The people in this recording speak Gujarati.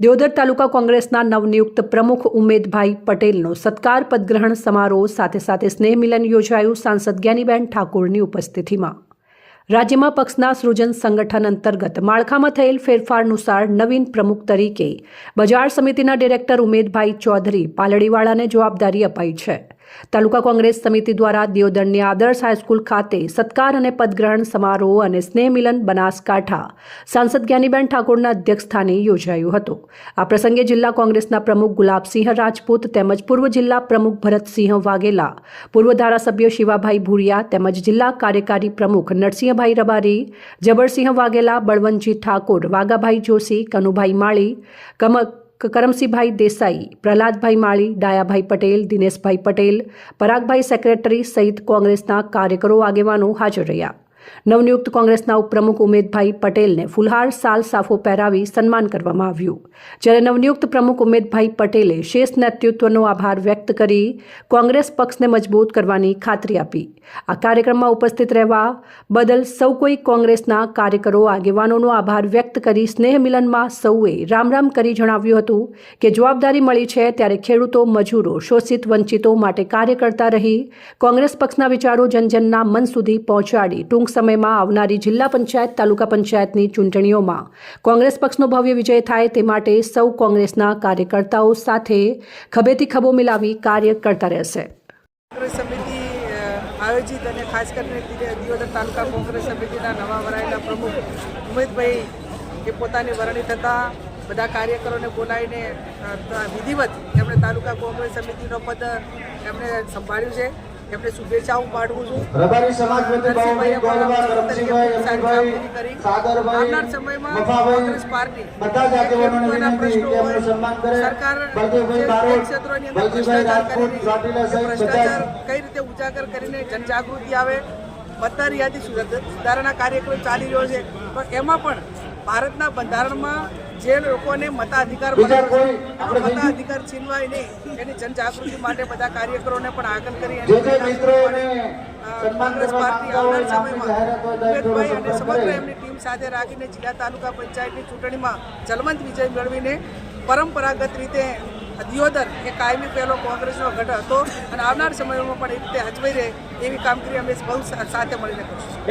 દિયોદર તાલુકા કોંગ્રેસના નવનિયુક્ત પ્રમુખ ઉમેદભાઈ પટેલનો સત્કાર પદગ્રહણ સમારોહ સાથે સાથે સ્નેહ મિલન યોજાયું સાંસદ જ્ઞાનીબેન ઠાકોરની ઉપસ્થિતિમાં. રાજ્યમાં પક્ષના સૃજન સંગઠન અંતર્ગત માળખામાં થયેલ ફેરફાર અનુસાર નવીન પ્રમુખ તરીકે બજાર સમિતિના ડિરેક્ટર ઉમેદભાઈ ચૌધરી પાલડીવાળાને જવાબદારી અપાઈ છે. તાલુકા કોંગ્રેસ સમિતિ દ્વારા દિયોદરની આદર્શ હાઈસ્કૂલ ખાતે સત્કાર અને પદગ્રહણ સમારોહ અને સ્નેહ મિલન બનાસકાંઠા સાંસદ જ્ઞાનીબેન ઠાકોરના અધ્યક્ષસ્થાને યોજાયું હતું. આ પ્રસંગે જિલ્લા કોંગ્રેસના પ્રમુખ ગુલાબસિંહ રાજપૂત તેમજ પૂર્વ જિલ્લા પ્રમુખ ભરતસિંહ વાઘેલા, પૂર્વ ધારાસભ્ય શિવાભાઈ ભૂરિયા તેમજ જિલ્લા કાર્યકારી પ્રમુખ નરસિંહભાઈ રબારી, જબરસિંહ વાઘેલા, બળવંતજી ઠાકોર, વાઘાભાઈ જોશી, કનુભાઈ માળી, કમ કરમસિંહભાઈ દેસાઈ, પ્રહલાદભાઈ માળી, ડાયાભાઈ પટેલ, દિનેશભાઈ પટેલ, પરાગભાઈ સેક્રેટરી સહિત કોંગ્રેસના કાર્યકરો આગેવાનો હાજર રહ્યા. નવનિયુક્ત કોંગ્રેસના ઉપપ્રમુખ ઉમેદભાઈ પટેલને ફુલહાર સાલ સાફો પહેરાવી સન્માન કરવામાં આવ્યું. જ્યારે નવનિયુક્ત પ્રમુખ ઉમેદભાઈ પટેલે શેષ નેતૃત્વનો આભાર વ્યક્ત કરી કોંગ્રેસ પક્ષને મજબૂત કરવાની ખાતરી આપી. આ કાર્યક્રમમાં ઉપસ્થિત રહેવા બદલ સૌ કોઈ કોંગ્રેસના કાર્યકરો, આગેવાનોનો આભાર વ્યક્ત કરી સ્નેહ મિલનમાં સૌએ રામ રામ કરી જણાવ્યું હતું કે જવાબદારી મળી છે ત્યારે ખેડૂતો, મજૂરો, શોષિત વંચિતો માટે કાર્ય કરતા રહી કોંગ્રેસ પક્ષના વિચારો જનજનના મન સુધી પહોંચાડી ટૂંક સમયમાં આવનારી જિલ્લા પંચાયત, તાલુકા પંચાયતની ચૂંટણીઓમાં કોંગ્રેસ પક્ષનો ભવ્ય વિજય થાય તે માટે સૌ કોંગ્રેસના કાર્યકર્તાઓ સાથે ખભેથી ખભો મિલાવી કાર્ય કરતા રહેશે. કોંગ્રેસ સમિતિ આયોજિત અને ખાસ કરીને દિયોદર તાલુકા કોંગ્રેસ સમિતિના નવા વરાયેલા પ્રમુખ ઉમેદભાઈ એ પોતાની વરણી થતાં બધા કાર્યકરોને બોલાવીને વિધિવત એમણે તાલુકા કોંગ્રેસ સમિતિનો પદ એમણે સંભાળ્યું છે. એમને શુભેચ્છાઓ પાઠવું છું. રબારી સમાજ આવનાર સમયમાં કોંગ્રેસ પાર્ટી બધા જ વિનંતી પ્રશ્નો કે હોય, એમનું સન્માન કરે. સરકાર ક્ષેત્રોની અંદર ભ્રષ્ટાચાર રાજપૂત કરી ચોટીલા બધા ભ્રષ્ટાચાર કઈ રીતે ઉજાગર કરીને જનજાગૃતિ આવે મતદાર યાદી સુધારણા કાર્યક્રમ ચાલી રહ્યો છે. પણ એમાં પણ ભારતના બંધારણમાં જે લોકોને મતાધિકાર મતાધિકાર છીનવાય નહીં. એની જનજાગૃતિ માટે બધા કાર્યકરોને પણ આગળ કરી કોંગ્રેસ પાર્ટી આવનાર સમયમાં ઉમેદભાઈ અને સમગ્ર એમની ટીમ સાથે રાખીને જિલ્લા તાલુકા પંચાયતની ચૂંટણીમાં જલવંત વિજય મેળવીને પરંપરાગત રીતે દિયોદર એ કાયમી પહેલો કોંગ્રેસનો ગઢ હતો અને આવનાર સમયમાં પણ એ રીતે હજવાઈ રહે એવી કામગીરી અમે બહુ સાથે મળીને કરીશું.